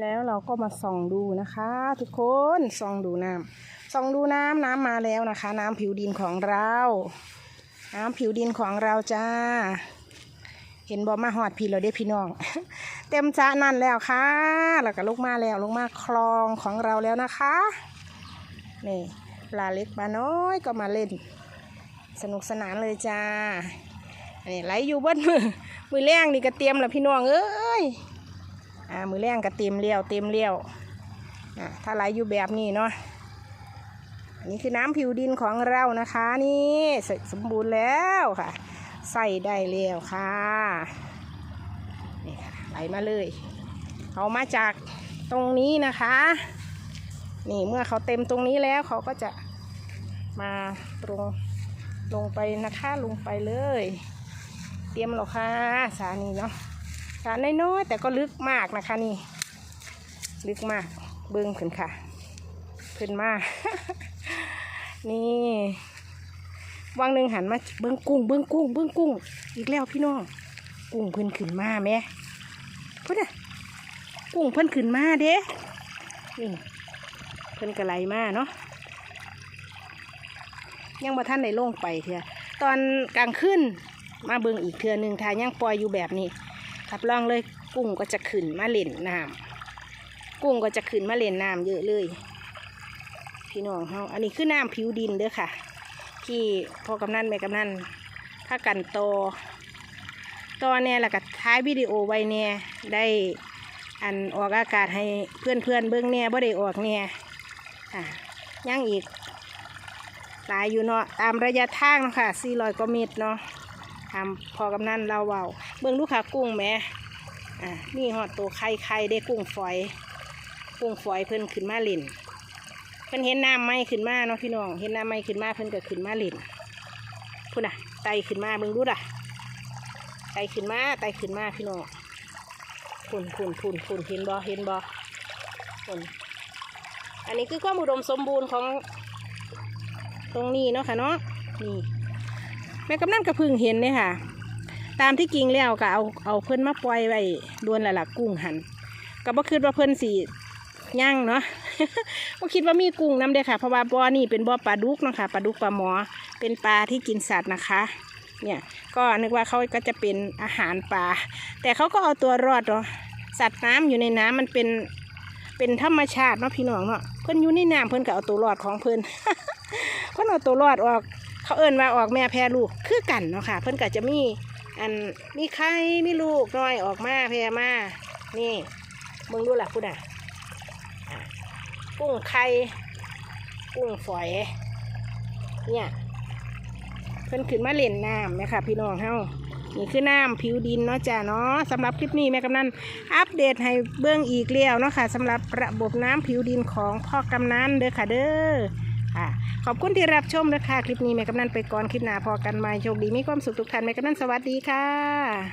แล้วเราก็มาส่องดูนะคะ ทุกคนส่องดูน้ำส่องดูน้ำน้ำมาแล้วนะคะ น้ำผิวดินของเรา น้ำผิวดินของเราจ้า เห็นบอมาหอดพี่เราได้พี่น้อง เต็มจ้านั่นแล้วค่ะ แล้วก็ลูกมาแล้วลูกมาคลองของเราแล้วนะคะนี่ปลาเล็กปลาน้อยก็มาเล่น สนุกสนานเลยจ้าอันนี้ไหลอยู่บนมือมือแรงนี่ก็เตรียมแล้วพี่น้องเอ้ย อ่ามือแรงก็เต็มเลี้ยวเต็มเลี้ยวอ่าถ้าไหลอยู่แบบนี้เนาะอันนี้คือน้ำผิวดินของเรานะคะนี่เสร็จสมบูรณ์แล้วค่ะ ใส่ได้แล้วค่ะนี่ค่ะไหลมาเลยเขามาจากตรงนี้นะคะ นี่เมื่อเขาเต็มตรงนี้แล้วเขาก็จะมาตรงลงไปนะคะลงไปเลย เตรียมแล้วค่ะสานีเนาะ สารน้อยๆแต่ก็ลึกมากนะคะนี่ ลึกมากเบิ้งขึ้นค่ะขึ้นมากนี่วังหนึ่งหันมาเบิ้งกุ้งเบิ้งกุ้งเบิ้งกุ้ง อีกแล้วพี่น้องกุ้งเพิ่นขึ้นมาแม่พุ่นน่ะกุ้งเพิ่นขึ้นมาเด้นี่เพิ่นกระไหลมาเนาะยังบ่ท่านได้ลงไปเถอะตอนกลางคืนมาเบิ่งอีกเทือหนึ่งถ้ายังปล่อยอยู่แบบนี้ รับรองเลยกุ้งก็จะขึ้นมาเล่นน้ำกุ้งก็จะขึ้นมาเล่นน้ำเยอะเลย พี่น้องเฮาอันนี้คือน้ำผิวดินเด้อค่ะ ที่พ่อกำนันแม่กำนันถ้ากันโตตอเนี่ยแล้วก็ท้ายวิดีโอไว้เนี่ยได้อันออกอากาศให้เพื่อนเพื่อนเบิ้องเนี่ยบ่ได้ออกเนี่ยอะยังอีกหลายอยู่เนาะตามระยะทางเนาะค่ะ400กว่าเมตรเนาะ ทำพอกำนันเราเบาเบิ่งลูกค้ากุ้งแหม่อ่านี่หอดตัวไข่ไข่ได้กุ้งฝอย กุ้งฝอยเพิ่นขึ้นมาเล่นเพิ่นเห็นน้ำไหมขึ้นมาเนาะพี่น้อง เห็นน้ำไหมขึ้นมาเพิ่นก็ขึ้นมาเล่นพุ่นอะไตขึ้นมาเบิ่งดูด่ะไตขึ้นมาไตขึ้นมาพี่น้องพุ่นพุ่นพุ่นพุ่นเห็นบ่เห็นบ่พุ่นอันนี้คือความอุดมสมบูรณ์ของตรงนี้เนาะค่ะเนาะนี่ แม่กำนันกระพึ่งเห็นเนี่ยค่ะ ตามที่จริงแล้วก็เอาเอาเพิ่นมาปล่อยไว้ดวนละละกุ้งหันก็บ่คิดว่าเพิ่นสีย่างเนาะบ่คิดว่ามีกุ้งน้ำเด้อค่ะ เพราะว่าบ่อนี่เป็นบ่อปลาดุกเนาะค่ะปลาดุกปลาหมอ เป็นปลาที่กินสัตว์นะคะ เนี่ยก็นึกว่าเขาก็จะเป็นอาหารปลา แต่เขาก็เอาตัวรอดเนาะสัตว์น้ำอยู่ในน้ำมันเป็นเป็นธรรมชาติเนาะพี่น้องเนาะเพิ่นอยู่ในน้ำเพิ่นก็เอาตัวรอดของเพิ่นเพิ่นเอาตัวรอดออก เขาเอิ้นว่าออกแม่แพรลูกคือกันเนาะค่ะ เพิ่นก็จะมีอันมีไข่มีลูกน้อยออกมาแพรมานี่มึงดูล่ะคุณอะกุ้งไข่กุ้งฝอย เนี่ยเพิ่นขึ้นมาเล่นน้ำนะคะพี่น้องเฮานี่คือน้ำผิวดินเนาะจ้าเนาะสำหรับคลิปนี้แม่กำนันอัปเดตให้เบื้องอีกแล้วเนาะค่ะสำหรับระบบน้ำผิวดินของพ่อกำนันเด้อค่ะเด้อ ค่ะขอบคุณที่รับชมนะคะคลิปนี้แม่กำนันไปก่อนคลิปหน้าพอกันใหม่โชคดีมีความสุขทุกท่านแม่กำนันสวัสดีค่ะ